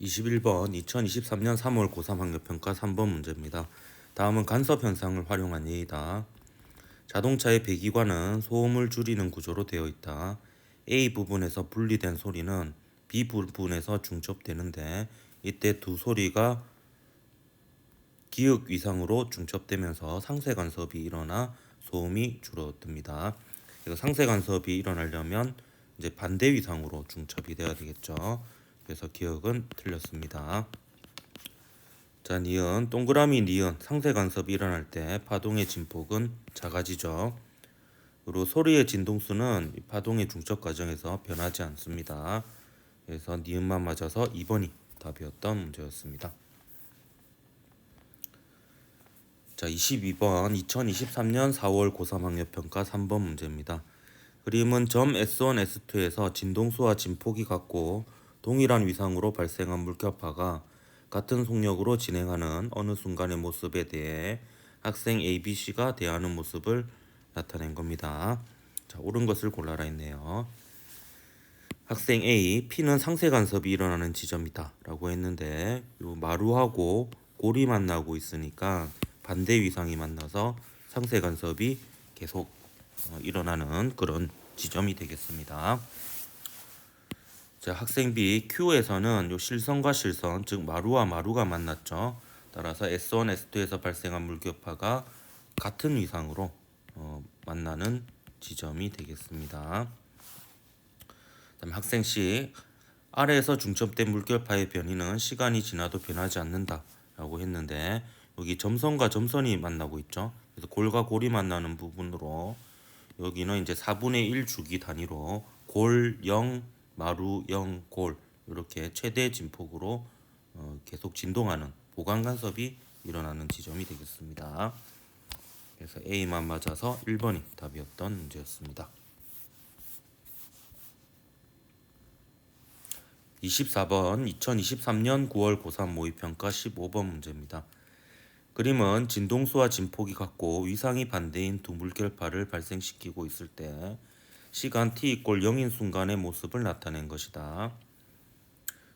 21번 2023년 3월 고3 학력평가 3번 문제입니다. 다음은 간섭 현상을 활용한 예이다. 자동차의 배기관은 소음을 줄이는 구조로 되어 있다. A 부분에서 분리된 소리는 B 부분에서 중첩되는데 이때 두 소리가 기역 위상으로 중첩되면서 상세 간섭이 일어나 소음이 줄어듭니다. 그래서 상세 간섭이 일어나려면 이제 반대 위상으로 중첩이 돼야 되겠죠. 그래서 기억은 틀렸습니다. 자, 니은 동그라미 니은 상세 간섭이 일어날 때 파동의 진폭은 작아지죠. 그리고 소리의 진동수는 이 파동의 중첩 과정에서 변하지 않습니다. 그래서 니은만 맞아서 2번이 답이었던 문제였습니다. 자, 22번 2023년 4월 고3 학력평가 3번 문제입니다. 그림은 점 S1, S2에서 진동수와 진폭이 같고 동일한 위상으로 발생한 물결파가 같은 속력으로 진행하는 어느 순간의 모습에 대해 학생 A, B, C가 대하는 모습을 나타낸 겁니다. 자, 옳은 것을 골라라 했네요. 학생 A, P는 상세 간섭이 일어나는 지점이다 라고 했는데 요 마루하고 골이 만나고 있으니까 반대 위상이 만나서 상세 간섭이 계속 어, 일어나는 그런 지점이 되겠습니다. 자, 학생 B Q에서는 요 실선과 실선, 즉 마루와 마루가 만났죠. 따라서 S1, S2에서 발생한 물격파가 같은 위상으로 어, 만나는 지점이 되겠습니다. 그다음 학생 C 아래에서 중첩된 물결파의 변이는 시간이 지나도 변하지 않는다라고 했는데 여기 점선과 점선이 만나고 있죠. 그래서 골과 골이 만나는 부분으로 여기는 이제 4분의 1 주기 단위로 골 0, 마루 0, 골 이렇게 최대 진폭으로 어, 계속 진동하는 보강 간섭이 일어나는 지점이 되겠습니다. 그래서 A만 맞아서 1번이 답이었던 문제였습니다. 24번 2023년 9월 고3 모의평가 15번 문제입니다. 그림은 진동수와 진폭이 같고 위상이 반대인 두 물결파를 발생시키고 있을 때 시간 t 이꼴 0인 순간의 모습을 나타낸 것이다.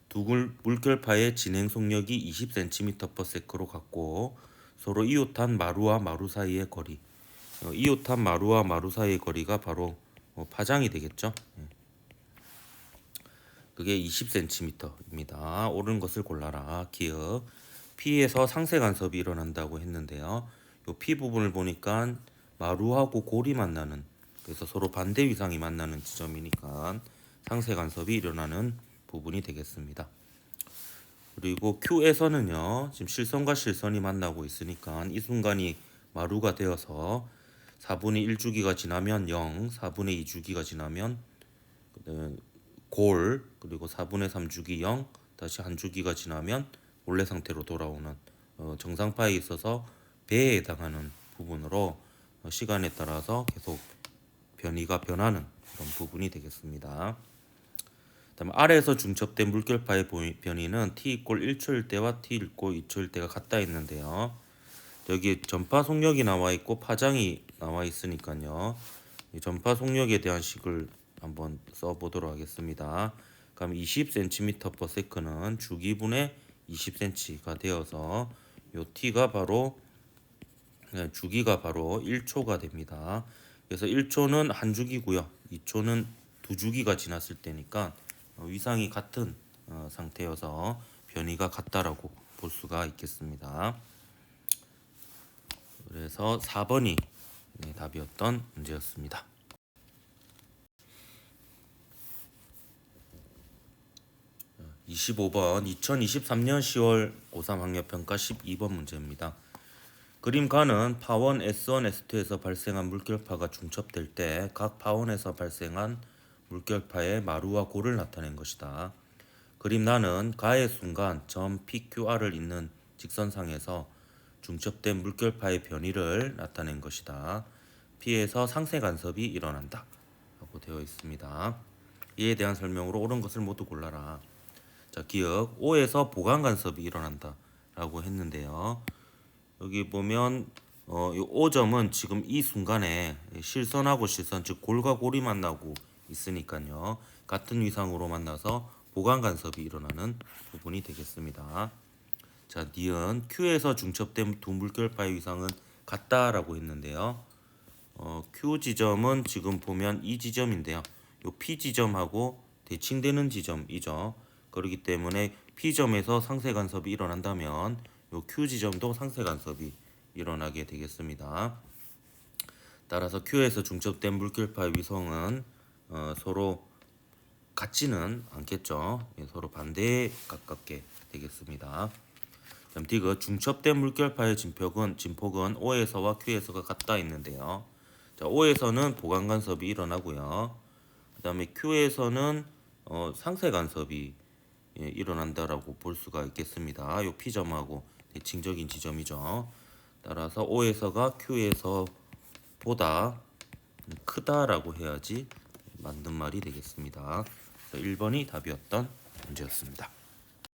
두 물- 물결파의 진행 속력이 20cm/s로 같고 서로 이웃한 마루와 마루 사이의 거리 어, 이웃한 마루와 마루 사이의 거리가 바로 어, 파장이 되겠죠. 예. 그게 20cm입니다. 옳은 것을 골라라. 기억. P에서 상세 간섭이 일어난다고 했는데요. 요 P 부분을 보니까 마루하고 골이 만나는 그래서 서로 반대 위상이 만나는 지점이니까 상세 간섭이 일어나는 부분이 되겠습니다. 그리고 Q에서는요. 지금 실선과 실선이 만나고 있으니까 이 순간이 마루가 되어서 4분의 1주기가 지나면 0, 4분의 2주기가 지나면 그, 골 그리고 4분의 3주기 0 다시 한 주기가 지나면 원래 상태로 돌아오는 어, 정상파에 있어서 배에 해당하는 부분으로 어, 시간에 따라서 계속 변이가 변하는 그런 부분이 되겠습니다. 그다음에 아래에서 중첩된 물결파의 변이는 t 이꼴 1초일 때와 t 이꼴 2초일 때가 같다 했는데요. 여기 전파 속력이 나와 있고 파장이 나와 있으니까요. 이 전파 속력에 대한 식을 한번 써보도록 하겠습니다. 그럼 20cm/s는 주기분의 20cm가 되어서 요 t가 바로 네, 주기가 바로 1초가 됩니다. 그래서 1초는 한 주기고요. 2초는 두 주기가 지났을 때니까 어, 위상이 같은 어, 상태여서 변이가 같다라고 볼 수가 있겠습니다. 그래서 4번이 네, 답이었던 문제였습니다. 25번 2023년 10월 고3 학력평가 12번 문제입니다. 그림 가는 파원 S1, S2에서 발생한 물결파가 중첩될 때 각 파원에서 발생한 물결파의 마루와 골을 나타낸 것이다. 그림 나는 가의 순간 점 PQR을 잇는 직선상에서 중첩된 물결파의 변이를 나타낸 것이다. P에서 상세 간섭이 일어난다. 라고 되어 있습니다. 이에 대한 설명으로 옳은 것을 모두 골라라. 자, 기억 5에서 보강 간섭이 일어난다. 라고 했는데요. 여기 보면 어, 이 5점은 지금 이 순간에 실선하고 실선 즉 골과 골이 만나고 있으니까요. 같은 위상으로 만나서 보강 간섭이 일어나는 부분이 되겠습니다. 자, 니은 Q에서 중첩된 두 물결파의 위상은 같다라고 했는데요. 어, Q 지점은 지금 보면 이 지점인데요. 요 P 지점하고 대칭되는 지점이죠. 그렇기 때문에 P 점에서 상세 간섭이 일어난다면 요 Q 지점도 상세 간섭이 일어나게 되겠습니다. 따라서 Q에서 중첩된 물결파의 위성은 어, 서로 같지는 않겠죠. 예, 서로 반대에 가깝게 되겠습니다. 다음 디귿 중첩된 물결파의 진폭은 진폭은 O에서와 Q에서가 같다 있는데요. 자, O에서는 보강 간섭이 일어나고요. 그다음에 Q에서는 어, 상세 간섭이 예, 일어난다라고 볼 수가 있겠습니다. 요 P점하고 대칭적인 지점이죠. 따라서 O에서가 Q에서 보다 크다라고 해야지 맞는 말이 되겠습니다. 그래서 1번이 답이었던 문제였습니다.